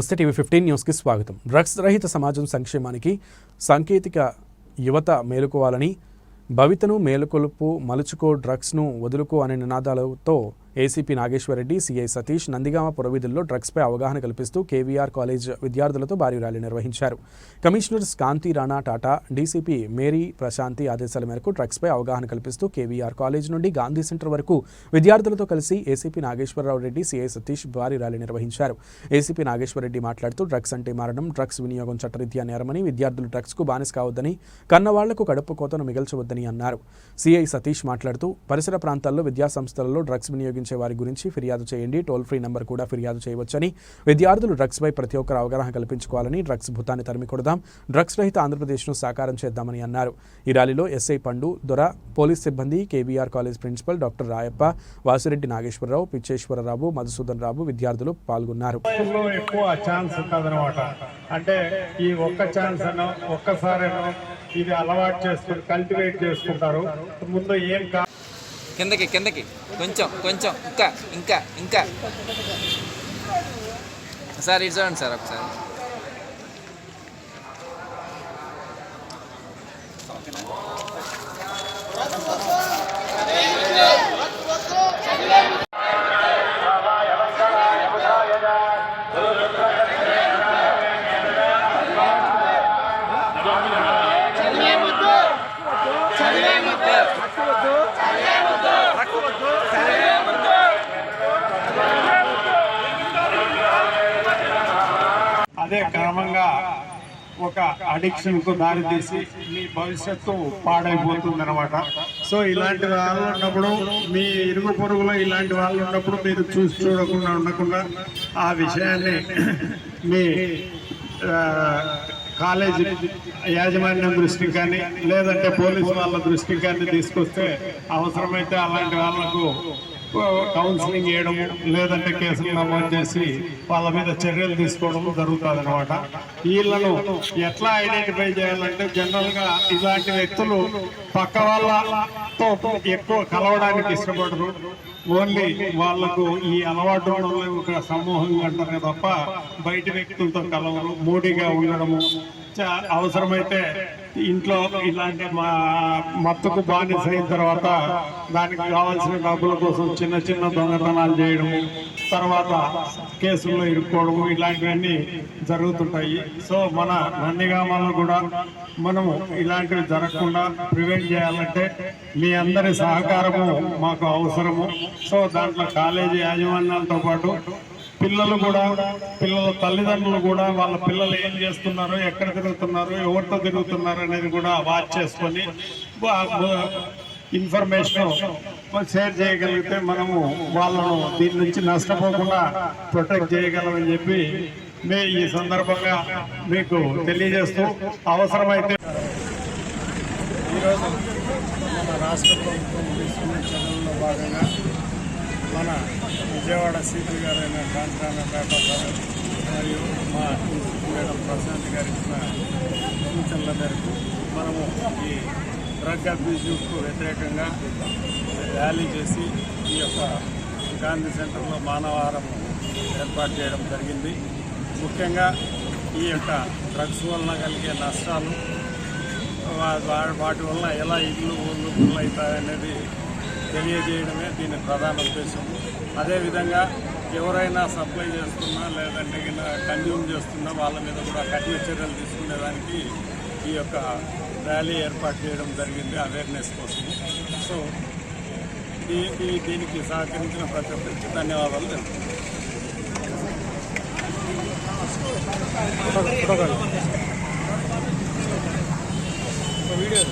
నమస్తే TV fifteen న్యూస్కి స్వాగతం. డ్రగ్స్ రహిత సమాజం సంక్షేమానికి సాంకేతిక యువత మేలుకోవాలని భవితను మేలుకొలుపు మలుచుకో డ్రగ్స్ను వదులుకో అనే నినాదాలతో ఏసీపీ నాగేశ్వరరెడ్డి సిఐ సతీష్ నందిగామ పురవీధుల్లో డ్రగ్స్పై అవగాహన కల్పిస్తూ కేవీఆర్ కాలేజ్ విద్యార్థులతో భారీ ర్యాలీ నిర్వహించారు. కమిషనర్స్ కాంతి రాణా టాటా డీసీపీ మేరీ ప్రశాంతి ఆదేశాల మేరకు డ్రగ్స్పై అవగాహన కల్పిస్తూ కేవీఆర్ కాలేజ్ నుండి గాంధీ సెంటర్ వరకు విద్యార్థులతో కలిసి ఏసీపీ నాగేశ్వరరావు రెడ్డి సిఐ సతీష్ భారీ ర్యాలీ నిర్వహించారు. ఏసీపీ నాగేశ్వరరెడ్డి మాట్లాడుతూ డ్రగ్స్ అంటే మరణం డ్రగ్స్ వినియోగం చట్టరీత్యా నేరమని విద్యార్థులు డ్రగ్స్కు బానిస కావద్దని కన్నవాళ్ళకు కడుపు కోతను మిగల్చవద్దని అన్నారు. సిఐ సతీష్ మాట్లాడుతూ పరిసర ప్రాంతాల్లో విద్యా సంస్థలలో డ్రగ్స్ ఉపయోగించే వారి గురించి ఫిర్యాదు చేయండి. టోల్ ఫ్రీ నెంబర్ కూడా ఫిర్యాదు చేయవచ్చని విద్యార్థులు డ్రగ్స్పై ప్రతి ఒక్కరు అవగాహన కల్పించుకోవాలని డ్రగ్స్ భూతాన్ని తరిమికొడదాం డ్రగ్స్ రహిత ఆంధ్రప్రదేశ్ను సాకారం చేద్దామని అన్నారు. ఈ ర్యాలీలో ఎస్ఐ పండు దొర పోలీస్ సిబ్బంది KVR college principal doctor Rayappa Vasireddy Nageswara Rao Pitcheswara Rao Madhusudan Rao విద్యార్థులు పాల్గొన్నారు. ఎక్కువ ఛాన్స్ ఉంటుందన్నమాట. అంటే ఈ ఒక్క ఛాన్స్ అన్న ఒక్కసారేనో ఇది అలవాటు చేసుకుని కల్టివేట్ చేసుకుంటారు. ముందు ఏం కా కిందకి కిందకి కొంచెం కొంచెం ఇంకా ఇంకా ఇంకా సార్ ఇటు చూడండి సార్ ఒకసారి అదే క్రమంగా ఒక అడిక్షన్కు మీ భవిష్యత్తు పాడైపోతుంది అనమాట సో ఇలాంటి వాళ్ళు ఉన్నప్పుడు మీ ఇరుగు పొరుగులో ఇలాంటి వాళ్ళు ఉన్నప్పుడు మీరు చూసి చూడకుండా ఉండకుండా ఆ విషయాన్ని మీ కాలేజ్ కాలేజీ యాజమాన్యం దృష్టికి కానీ లేదంటే పోలీసు వాళ్ళ దృష్టికి కానీ తీసుకొస్తే అవసరమైతే అలాంటి వాళ్ళకు కౌన్సిలింగ్ చేయడం లేదంటే కేసులు నమోదు చేసి వాళ్ళ మీద చర్యలు తీసుకోవడం జరుగుతుంది అనమాట వీళ్ళను ఎట్లా ఐడెంటిఫై చేయాలంటే జనరల్గా ఇలాంటి వ్యక్తులు పక్క వాళ్ళతో ఎక్కువ కలవడానికి ఇష్టపడరు. ఓన్లీ వాళ్ళకు ఈ అలవాటు ఒక సమూహం అంటారు తప్ప బయట వ్యక్తులతో కలవరు. మూడిగా ఉండడము అవసరమైతే ఇంట్లో ఇలాంటి మా మత్తుకు బానిస అయిన తర్వాత దానికి కావాల్సిన డబ్బుల కోసం చిన్న చిన్న దొంగతనాలు చేయడము తర్వాత కేసుల్లో ఇరుక్కోవడము ఇలాంటివన్నీ జరుగుతుంటాయి. సో మన నందిగామాలో కూడా మనము ఇలాంటివి జరగకుండా ప్రివెంట్ చేయాలంటే మీ అందరి సహకారము మాకు అవసరము. సో దాంట్లో కాలేజీ యాజమాన్యాలతో పాటు పిల్లలు కూడా పిల్లల తల్లిదండ్రులు కూడా వాళ్ళ పిల్లలు ఏం చేస్తున్నారు ఎక్కడ తిరుగుతున్నారు ఎవరితో తిరుగుతున్నారు అనేది కూడా వాచ్ చేసుకొని ఇన్ఫర్మేషన్ షేర్ చేయగలిగితే మనము వాళ్ళను దీని నుంచి నష్టపోకుండా ప్రొటెక్ట్ చేయగలమని చెప్పి మే ఈ సందర్భంగా మీకు తెలియజేస్తూ అవసరమైతే ఈరోజు మన రాష్ట్ర ప్రభుత్వం తీసుకున్న చర్యల్లో భాగంగా మన విజయవాడ సీపీ గారైన కాంతాన పేపర్ మరియు మా మేడం ప్రశాంత్ గారి ఇచ్చిన సూచనల మేరకు మనము ఈ డ్రగ్ అబ్యూజ్కు వ్యతిరేకంగా ర్యాలీ చేసి ఈ యొక్క గాంధీ సెంటర్లో మానవహారం ఏర్పాటు చేయడం జరిగింది. ముఖ్యంగా ఈ యొక్క డ్రగ్స్ వలన కలిగే నష్టాలు వా- వాటి వలన ఎలా ఇల్లు ఊళ్ళు గుళ్ళు అవుతాయనేది తెలియజేయడమే దీని ప్రధాన ఉద్దేశం. అదేవిధంగా ఎవరైనా సప్లై చేస్తున్నా లేదంటే కన్జ్యూమ్ చేస్తున్నా వాళ్ళ మీద కూడా కఠిన చర్యలు తీసుకునేదానికి ఈ యొక్క ర్యాలీ ఏర్పాటు చేయడం జరిగింది అవేర్నెస్ కోసం. సో ఈ దీనికి సహకరించిన ప్రతి ఒక్కరికి ధన్యవాదాలు తెలుపుతున్నాను. వీడియో